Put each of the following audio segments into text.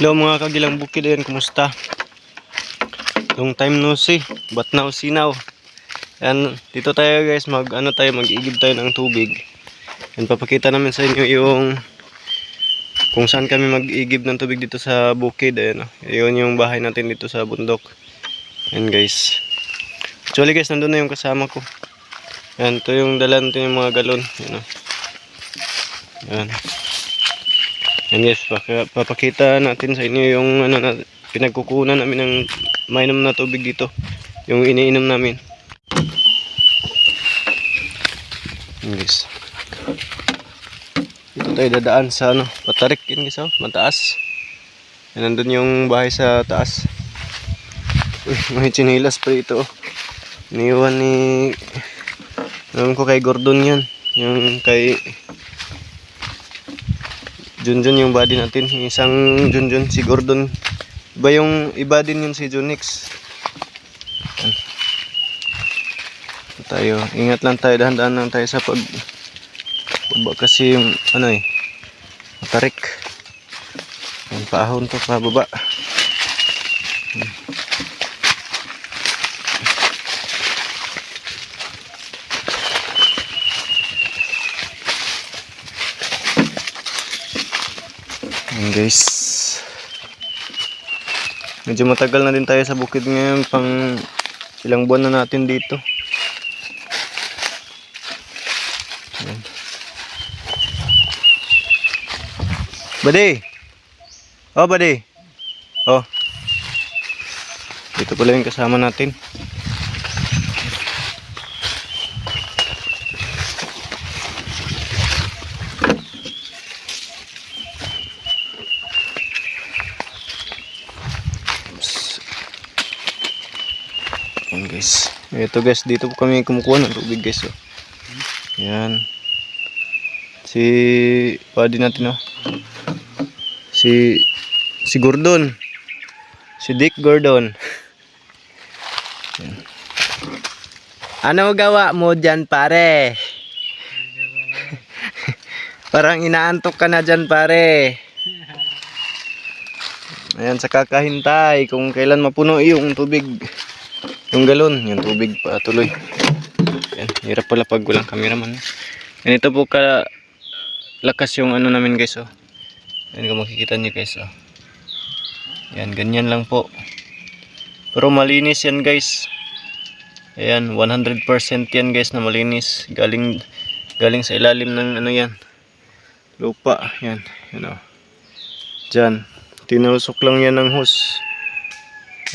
Hello mga kagilang bukid ayan, kumusta? Long time no see, but now see now. Ayan, dito tayo guys, mag ano tayo, mag-igib tayo ng tubig. Ayan, papakita namin sa inyo yung kung saan kami mag-igib ng tubig dito sa bukid. Ayan, oh. yun yung bahay natin dito sa bundok. Ayan guys. Actually guys, nandun na yung kasama ko. Ayan, ito yung dala natin yung mga galon. Ayan, oh. Ayan. Yan guys, papakita natin sa inyo yung ano na pinagkukunan namin ng mainom na tubig dito. Yung iniinom namin. Yan guys. Dito tayo dadaan sa ano, patarik yun guys, oh, mataas. Yan nandun yung bahay sa taas. Uy, may chinilas pa ito. oh. Iniwan ni... Alam ko kay Gordon yan. Yung kay Junjun yung body natin. Isang Junjun, si Gordon. Iba yung iba din yun si Junix. Yan. Ito tayo. Ingat lang tayo. Dahan-dahan lang tayo sa pag baba kasi yung ano eh matarik. Yung paahon to pababa. Hmm. Yan guys. Medyo matagal na din tayo sa bukid ngayon pang ilang buwan na natin dito. Yan. Buddy! Oh, buddy! Oh. Dito pala yung kasama natin. Yan guys. Ito guys, dito po kami kumukuha ng tubig guys. Oh. Yan. Si buddy natin oh. Si si Gordon. Si Dick Gordon. Yan. Ano gawa mo dyan pare? Parang inaantok ka na dyan pare. Ayan, sa kakahintay kung kailan mapuno yung tubig. Yung galon, yung tubig pa tuloy. Ayan, hirap pala pag walang cameraman. Yan, ito po ka lakas yung ano namin guys, oh. Yan, kung makikita nyo guys, oh. Yan, ganyan lang po. Pero malinis yan guys. Ayan, 100% yan guys na malinis. Galing, galing sa ilalim ng ano yan. Lupa, yan. Yan, oh. Diyan. Tinusok lang yan ng hose.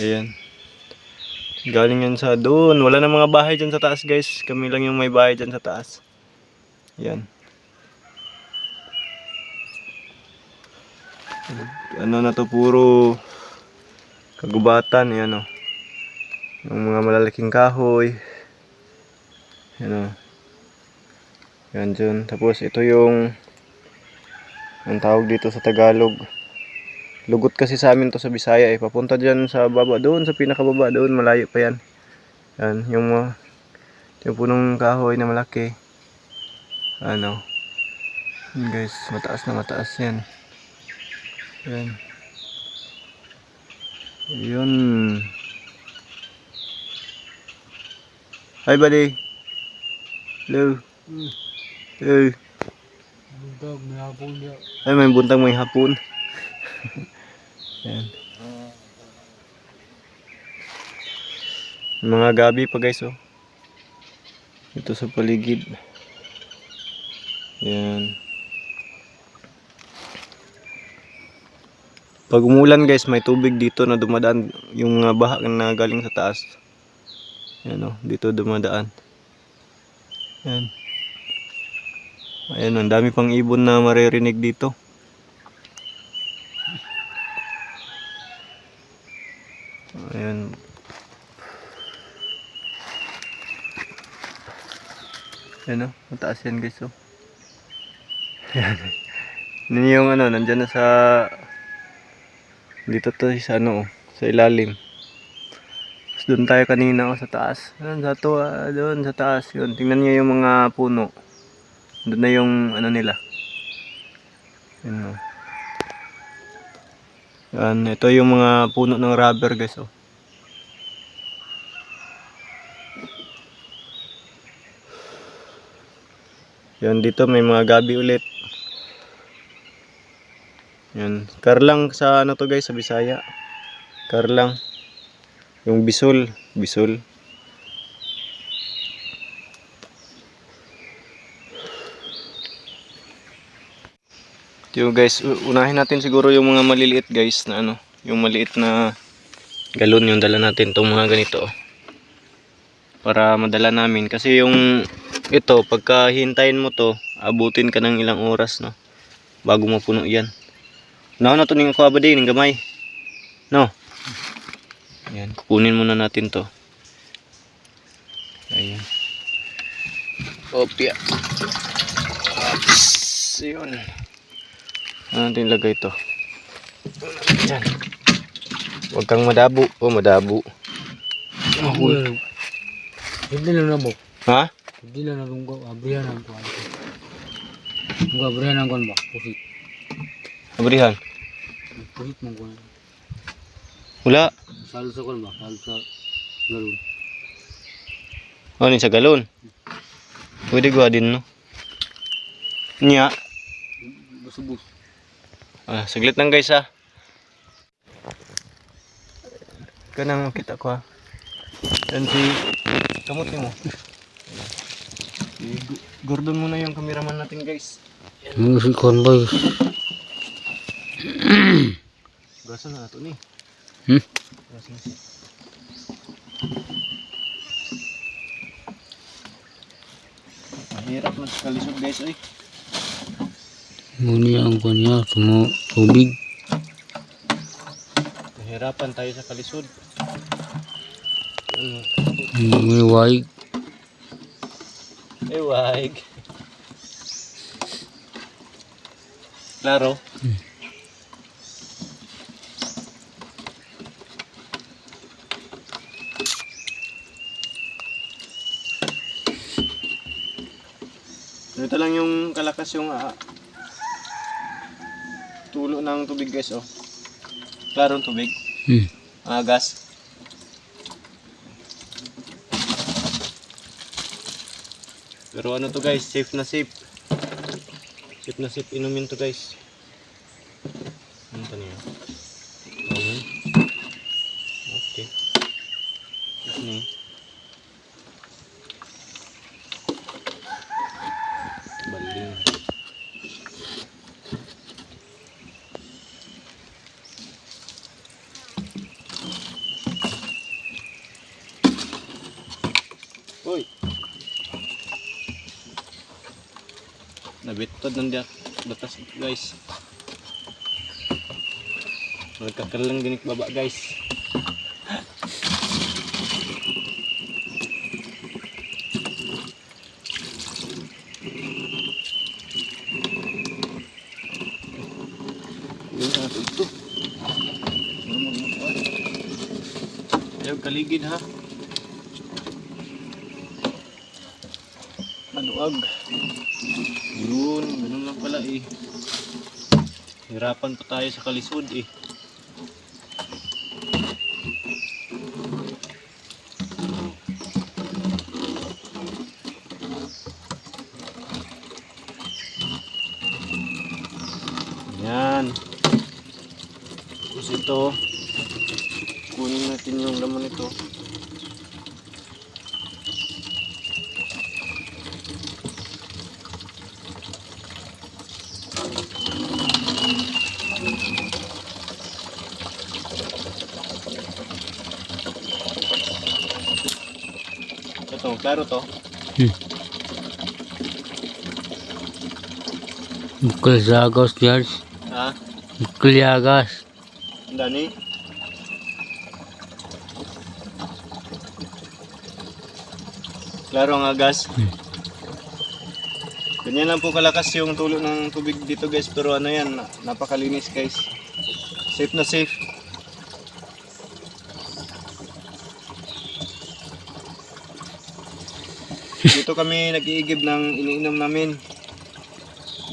Ayan. Galing yan sa doon. Wala na mga bahay dyan sa taas guys. Kami lang yung may bahay dyan sa taas. Yan. Ano na to puro kagubatan. Yan o. Yung mga malalaking kahoy. Yan o. Yan dyan. Tapos ito yung ang tawag dito sa Tagalog. Lugot kasi sa amin to sa Bisaya eh. Papunta dyan sa baba. Doon sa pinakababa. Doon malayo pa yan. Yan. Yung mga yung punong kahoy na malaki. Ano. Yan guys. Mataas na mataas yan. Yan. Yun. Hi buddy. Hello. Hey. Buntag, may hapon niya. Ay may buntang may hapon. Yan. Mga gabi pa guys oh. Ito sa paligid. Yan. Pag umulan guys, may tubig dito na dumadaan yung baha na galing sa taas. Yan oh, dito dumadaan. Yan. Ayan, ang dami pang ibon na maririnig dito. Ayan. Ayan o, mataas yan guys o. Ayan. Yan yung ano, nandyan na sa dito to sa ano oh, sa ilalim. Tapos doon tayo kanina oh, sa taas. Ayan, sa to, doon sa taas. Yun, tingnan niyo yung mga puno. Doon na yung ano nila. Ayan o. Yan, ito yung mga puno ng rubber guys oh. Yan dito may mga gabi ulit. Yan, karlang sa ano to guys sa Bisaya. Karlang. Yung bisol, bisol. Yung guys, unahin natin siguro yung mga maliliit guys na ano, yung maliit na galon yung dala natin tong mga ganito. Para madala namin kasi yung ito pagka hintayin mo to, abutin ka ng ilang oras no bago mapuno yan. Now na to ning kuha ning gamay. No. Yan, kukunin muna natin to. Ayan. Opya. Ops. Yun. Ano natin ilagay ito? Diyan. Huwag kang madabo. O, madabo. Mahul. Hindi lang na mo. Ha? Hindi lang na kung abrihan ang kuwan. Kung abrihan ang kuwan ba? Pusit. Abrihan. Pusit mong kuwan. Wala. Salsa kuwan ba? Salsa. Galon. Ano yun sa galon? Pwede gawa din, no? Nya. Basubos. Ah, saglit lang guys, ha? Kanang kita ko, ha? Yan si... Kamot mo. Si Gordon muna yung cameraman natin, guys. Ano si ba? Gasa na ito, ni. Hmm? Gasa na siya. Mahirap magkalisod, guys, ay. Muni ang kuwan niya. Tumo tubig. Nahirapan tayo sa kalisod. May waig. Eh, wag. Klaro? Ito lang yung kalakas yung ah, tulo ng tubig guys oh. Klarong tubig. Hmm. Ah, gas. Pero ano to guys, safe na safe. Safe na safe inumin to guys. Ano to niya? Ano? Okay. Ano? Baling. Uy! Nabitod ng diak batas guys. Nagkakalang ginik baba guys. Ito. Ayaw kaligid ha. Maluag. Yun, ganun lang pala eh. Hirapan pa tayo sa kalisod eh. Yan. Tapos ito, kunin natin yung laman nito. Ito, klaro to. Ikul zagas George. Ha? Ikul yagas. Ang dani. Klaro ang agas. Hmm. Ganyan lang po kalakas yung tulo ng tubig dito guys. Pero ano yan, na- napakalinis guys. Safe na safe. Dito kami nag-iigib ng iniinom namin.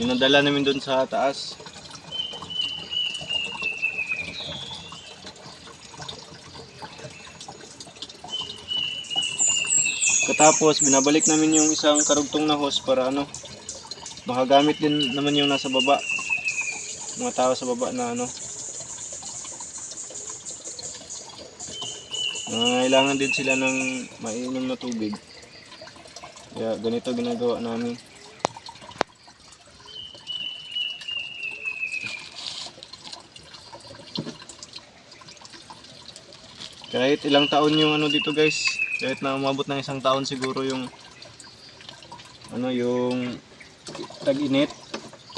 Dinadala namin doon sa taas. Katapos binabalik namin yung isang karugtong na hose para ano makagamit din naman yung nasa baba. Mga tao sa baba na ano Nangangailangan din sila ng mainom na tubig. Kaya ganito ginagawa namin. Kahit ilang taon yung ano dito guys, kahit na umabot ng isang taon siguro yung ano yung tag-init,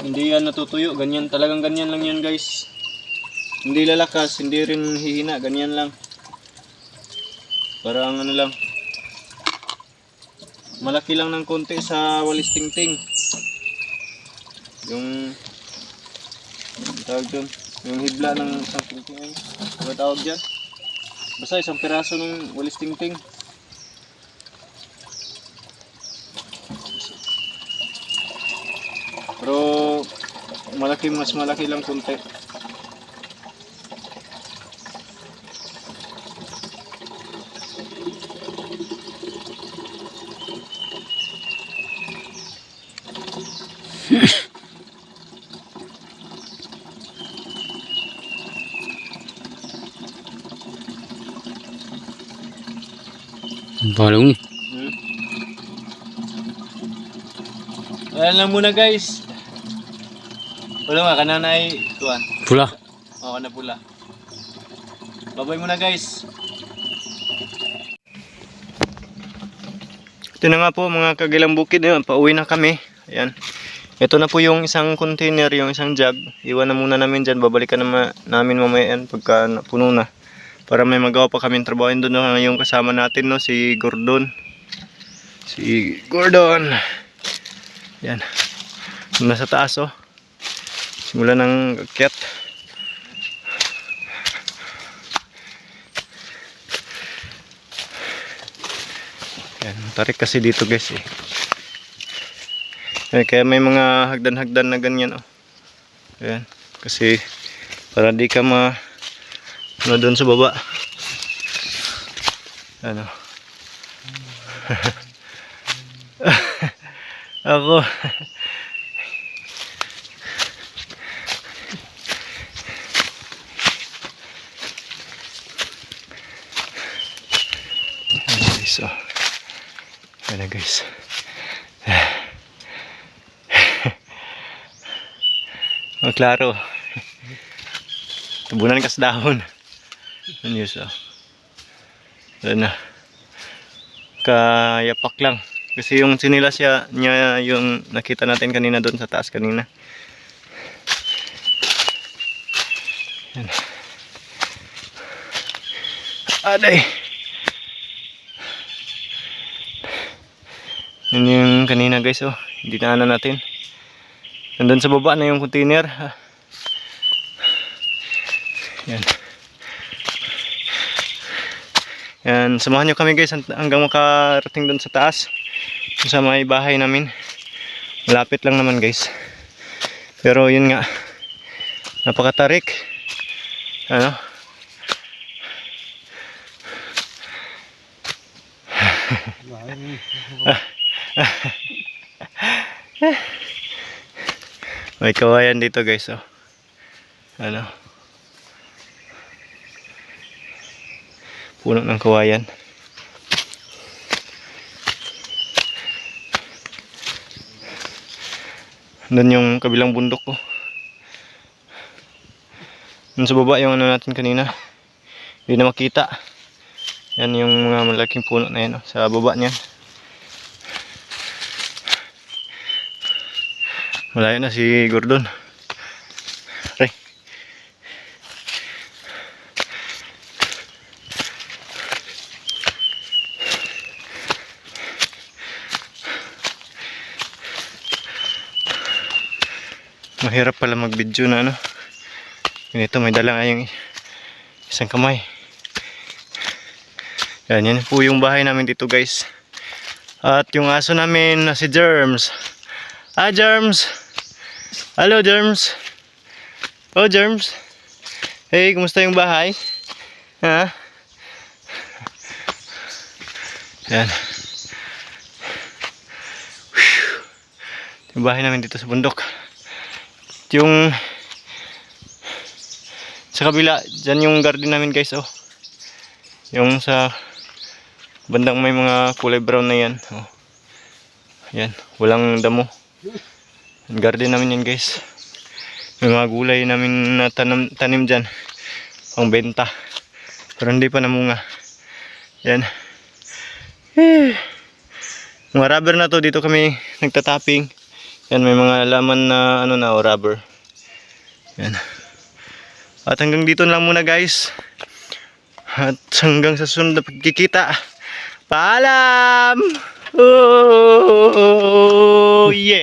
hindi yan natutuyo, ganyan talagang ganyan lang yan guys. Hindi lalakas, hindi rin hihina, ganyan lang. Parang ano lang. Malaki lang ng konti sa walis tingting. Yung tawag dun, yung hibla ng isang tingting ano tawag dyan? Basta isang piraso ng walis tingting. Pero malaki mas malaki lang konti. Balong. Hmm. Ayan lang muna guys. Wala nga, kananay, tuwan. Pula. Oo, na pula. Babay muna guys. Ito na nga po mga kagilang bukid. Ayan, pauwi na kami. Ayan. Ito na po yung isang container, yung isang jug. Iwan na muna namin dyan. Babalikan na namin mamaya yan pagka puno na. Para may magawa pa kami trabaho. Doon na yung kasama natin, no? si Gordon. Si Gordon. Yan. Nasa taas, oh. Simula ng akyat. Yan, tarik kasi dito guys eh. Eh, kaya may mga hagdan-hagdan na ganyan oh. Ayan, kasi para di ka ma ano doon sa baba. Ano? Ako. Ayan guys, oh. Ayan na guys. Oh, klaro. Tubunan kas dahon. Ano yun so? Ayan na. Kayapak lang. Kasi yung sinilas siya, niya yung nakita natin kanina doon sa taas kanina. Ayan. Aday! Yun yung kanina guys oh. Hindi na natin. Nandun sa baba na yung container. Yan. Yan, samahan nyo kami guys hanggang makarating doon sa taas. Dun Sa may bahay namin. Malapit lang naman guys. Pero yun nga. Napakatarik. Ano? May kawayan dito guys oh. Ano? Puno ng kawayan. Doon yung kabilang bundok ko. Doon sa baba yung ano natin kanina. Hindi na makita. Yan yung mga malaking puno na yan oh, sa baba niyan. Malayo na si Gordon. Mahirap pala mag-video na ano. Ganito may dala nga yung isang kamay. Yan, yan po yung bahay namin dito guys. At yung aso namin na si Germs. Ah, Germs! Hello, Germs! Oh, Germs! Hey, kumusta yung bahay? Ha? Yan. Yung bahay namin dito sa bundok. Yung sa kabila, dyan yung garden namin guys oh. Yung sa bandang may mga kulay brown na yan. Oh. Yan, walang damo. Yung garden namin yan guys. May mga gulay namin na tanam, tanim dyan. Pang benta. Pero hindi pa namunga. Yan. Eh. Mga rubber na to, dito kami nagtatapping. Yan, may mga laman na ano na, o rubber. Yan. At hanggang dito lang muna guys. At hanggang sa susunod na pagkikita. Paalam! Oh, yeah!